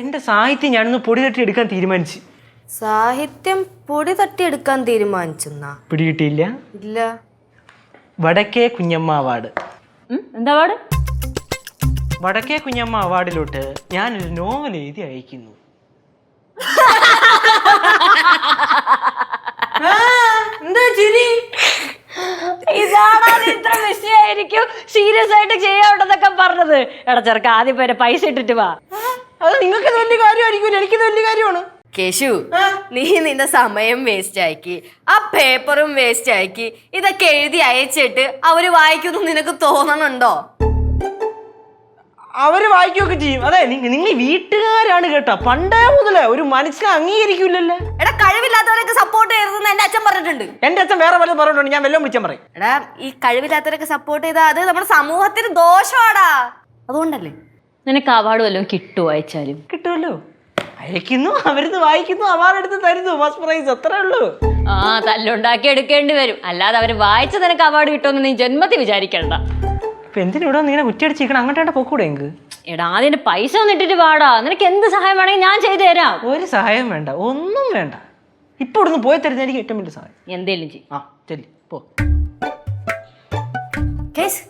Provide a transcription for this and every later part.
എന്റെ സാഹിത്യം ഞാനൊന്ന് പൊടി തട്ടി എടുക്കാൻ തീരുമാനിച്ചു. സാഹിത്യം പൊടി തട്ടി എടുക്കാൻ തീരുമാനിച്ചെന്നാ? പിടികിട്ടിയില്ല. ഇല്ല. വടക്കേ കുഞ്ഞമ്മ അവാർഡ്. എന്താ അവാർഡ്? വടക്കേ കുഞ്ഞമ്മ അവാർഡിലോട്ട് ഞാനൊരു നോവൽ എഴുതി അയക്കുന്നു. എന്താ ചിരി? ഇതാണ് ഇത്ര വിഷയായിരിക്കും? സീരിയസ് ആയിട്ട് ചെയ്യാറുണ്ടെന്നൊക്കെ പറഞ്ഞത്. എടാ ചെറുക്ക ആദ്യം പേരെ പൈസ ഇട്ടിട്ട് വാ. അത് നിങ്ങൾക്ക് വലിയ കാര്യമായിരിക്കും എനിക്ക് വലിയ കാര്യമാണ്. കേശു നീ നിന്റെ സമയം വേസ്റ്റ് ആക്കി. ആ പേപ്പറും വേസ്റ്റ് ആക്കി. ഇതൊക്കെ എഴുതി അയച്ചിട്ട് അവർ വായിക്കുന്നു നിനക്ക് തോന്നണുണ്ടോ? അവർ വായിക്കുകയൊക്കെ ചെയ്യും. അതെ നിങ്ങൾ വീട്ടുകാരാണ് കേട്ടോ. പണ്ടേ മുതലേ ഒരു മനുഷ്യനെ അംഗീകരിക്കൂലല്ലേ. എടാ കഴിവില്ലാത്തവരൊക്കെ സപ്പോർട്ട് ചെയ്തെന്ന് എന്റെ അച്ഛൻ പറഞ്ഞിട്ടുണ്ട്. എന്റെ അച്ഛൻ വേറെ പലതും പറഞ്ഞിട്ടുണ്ട് ഞാൻ വെല്ലം വിളിച്ചാൻ പറയും. എടാ ഈ കഴിവില്ലാത്തവരൊക്കെ സപ്പോർട്ട് ചെയ്താൽ അത് നമ്മുടെ സമൂഹത്തിന് ദോഷമാടാ അതുകൊണ്ടല്ലേ? നിനക്ക് അവാർഡ് വല്ലതും കിട്ടുമോ അയച്ചാലും? കിട്ടുമല്ലോ അയക്കുന്നു അവരിത് വായിക്കുന്നു അവാർഡ് എടുത്ത് തരുന്നു. ഫസ്റ്റ് പ്രൈസ് അത്രേ ഉള്ളൂ. ആ തല്ലുണ്ടാക്കി എടുക്കേണ്ടി വരും. അല്ലാതെ അവർ വായിച്ച നിനക്ക് അവാർഡ് കിട്ടുമെന്ന് നീ ജന്മത്തിൽ വിചാരിക്കണ്ട. ഇപ്പൊ എന്തിനാ ഇവിടെ നീ കുറ്റിയടിച്ചിരിക്കണം? അങ്ങോട്ടാണ്ട് പോക്കൂടെ എടാ അതിന്റെ പൈസ ഒന്നും ഇട്ടിട്ട് പാടാ നിനക്ക് എന്ത് സഹായം വേണമെങ്കിൽ ഞാൻ ചെയ്തു തരാം. ഒരു സഹായം വേണ്ട ഒന്നും വേണ്ട. ഇപ്പൊ ഇവിടുന്ന് പോയി തരുന്ന എനിക്ക് ഏറ്റവും വലിയ സഹായം. എന്തേലും ചെയ്യും. ആ ചെല്ലി പോ. കേസ്?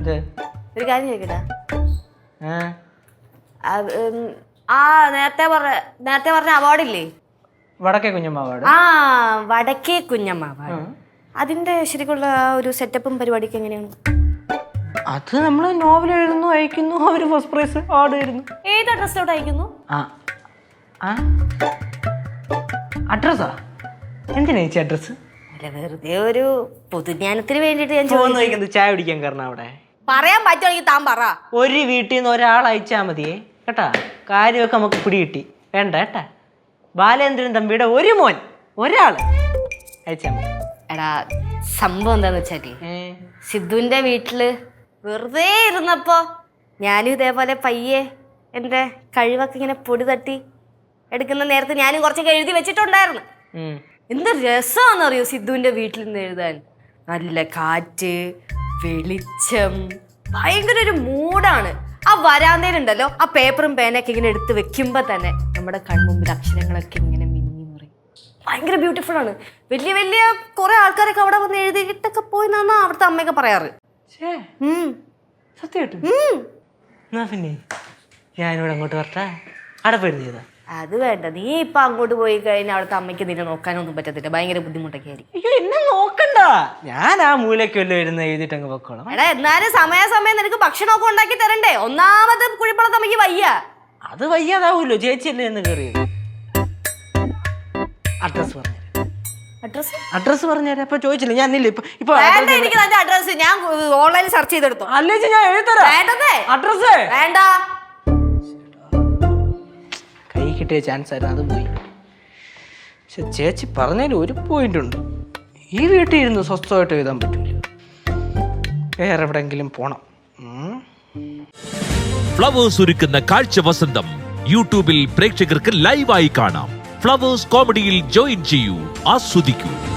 ഇത് ഒരു കാര്യം ചോദിക്കട്ടാ. ആ നേരത്തെ പറഞ്ഞ നേരത്തെ പറഞ്ഞ അവാർഡില്ലേ? വടക്കേ കുഞ്ഞമ്മ അവാർഡ്. ആ വടക്കേ കുഞ്ഞമ്മ അവാർഡ്. അതിന്റെ ശരിക്കുള്ള ആ ഒരു സെറ്റപ്പും പരിപാടിക്ക് എങ്ങനെയാണ്? അത് നമ്മൾ നോവൽ എഴുതുന്നു അയക്കുന്നു അവർ ഫസ്റ്റ് പ്രൈസ് അവാർഡ് തരുന്നു. ഏത് അഡ്രസ്സിലോട്ട് അയക്കുന്നു? ആ ആ. അഡ്രസ്സാ? എന്തിനാ ചേച്ചി അഡ്രസ്സ്? അല്ല വെറുതെ ഒരു പൊതുജ്ഞാനത്തിന് വേണ്ടിയിട്ട് ഞാൻ ചോദിക്കുന്നു ചായ കുടിക്കാൻ കാരണം അവിടെ? പറയാൻ പറ്റുമെങ്കിൽ താൻ പറ. ഒരു വീട്ടിൽ നിന്ന് ഒരാൾ അയച്ചാൽ മതിയേ. കേട്ടാ? കാര്യമൊക്കെ നമുക്ക് പിടികിട്ടി. വേണ്ട കേട്ടാ? ബാലേന്ദ്രൻ തമ്പിയുടെ ഒരു മോൻ ഒരാൾ അയച്ചാൽ മതി. എടാ സംഭവം എന്താന്ന് വെച്ചാൽ സിദ്ധുവിന്റെ വീട്ടിൽ വെറുതെ ഇരുന്നപ്പോ ഞാനും ഇതേപോലെ പയ്യെ എന്റെ കഴിവൊക്കെ ഇങ്ങനെ പൊടി തട്ടി എടുക്കുന്ന നേരത്ത് ഞാനും കുറച്ചൊക്കെ എഴുതി വെച്ചിട്ടുണ്ടായിരുന്നു. എന്ത് രസമാണെന്നറിയോ സിദ്ധുവിന്റെ വീട്ടിൽ നിന്ന് എഴുതാൻ. നല്ല കാറ്റ് വെളിച്ചം. ഭയങ്കര ഒരു മൂഡാണ്. ആ വരാന്തയിലുണ്ടല്ലോ ആ പേപ്പറും പേനയൊക്കെ ഇങ്ങനെ എടുത്ത് വെക്കുമ്പോ തന്നെ നമ്മുടെ കൺമുമ്പിൽ അക്ഷരങ്ങളൊക്കെ ഇങ്ങനെ മിന്നി മുറി ഭയങ്കര ബ്യൂട്ടിഫുൾ ആണ്. വലിയ വലിയ കുറെ ആൾക്കാരൊക്കെ അവിടെ വന്ന് എഴുതിയിട്ടൊക്കെ പോയി എന്നാ അവിടുത്തെ അമ്മയൊക്കെ പറയാറ്. സത്യമായിട്ടും ഞാനിവിടെ അങ്ങോട്ട് വരട്ടെ. അവിടെ പോയിരുന്നു ചെയ്താ അത് വേണ്ട. നീ ഇപ്പൊ അങ്ങോട്ട് പോയി കഴിഞ്ഞാൽ അവിടുത്തെ അമ്മയ്ക്ക് നിന്നെ നോക്കാനൊന്നും പറ്റത്തില്ല. ഭയങ്കര ബുദ്ധിമുട്ടൊക്കെ ആയിരിക്കും. അയ്യോ എന്നെ നോക്കണ്ട. ഞാൻ ആ മൂലയ്ക്ക് ഇരുന്ന് എഴുതിയിട്ട് അങ്ങ് വെക്കോളാം. എടാ എന്നാലും സമയാസമയം നിനക്ക് ഭക്ഷണമൊക്കെ ഉണ്ടാക്കി തരണ്ടേ? ഒന്നാമത് കുഴിപ്പുള്ള അമ്മയ്ക്ക് വയ്യ. അത് വയ്യാതാവൂല്ലോ ചേച്ചിയല്ലേ എന്ന് കയറിയത് അഡ്രസ് പറഞ്ഞു അഡ്രസ് അഡ്രസ് പറഞ്ഞുതരാം. അപ്പൊ ചോദിച്ചില്ല ഞാൻ ഇല്ല? ഇപ്പൊ ഇപ്പൊ വേണ്ട എനിക്ക് നിന്റെ അഡ്രസ് ഞാൻ ഓൺലൈനിൽ സെർച്ച് ചെയ്തെടുത്തു. അല്ലേ ഞാൻ എഴുതരാം വേണ്ടതേ അഡ്രസ് വേണ്ട. കിട്ടിയ ചാൻസ് ആയിരുന്നു. അത് പോയി. പക്ഷെ ചേച്ചി പറഞ്ഞതിൽ ഒരു പോയിന്റ് ഉണ്ട്. ഈ വീട്ടിൽ ഇരുന്ന് സ്വസ്ഥമായിട്ട് എഴുതാൻ പറ്റൂല. വേറെ എവിടെങ്കിലും പോണം. ഫ്ലവേഴ്സ് ഒരുക്കുന്ന കാഴ്ച വസന്തം യൂട്യൂബിൽ പ്രേക്ഷകർക്ക് ലൈവായി കാണാം. ഫ്ലവേഴ്സ് കോമഡിയിൽ ജോയിൻ ചെയ്യൂ ആസ്വദിക്കൂ.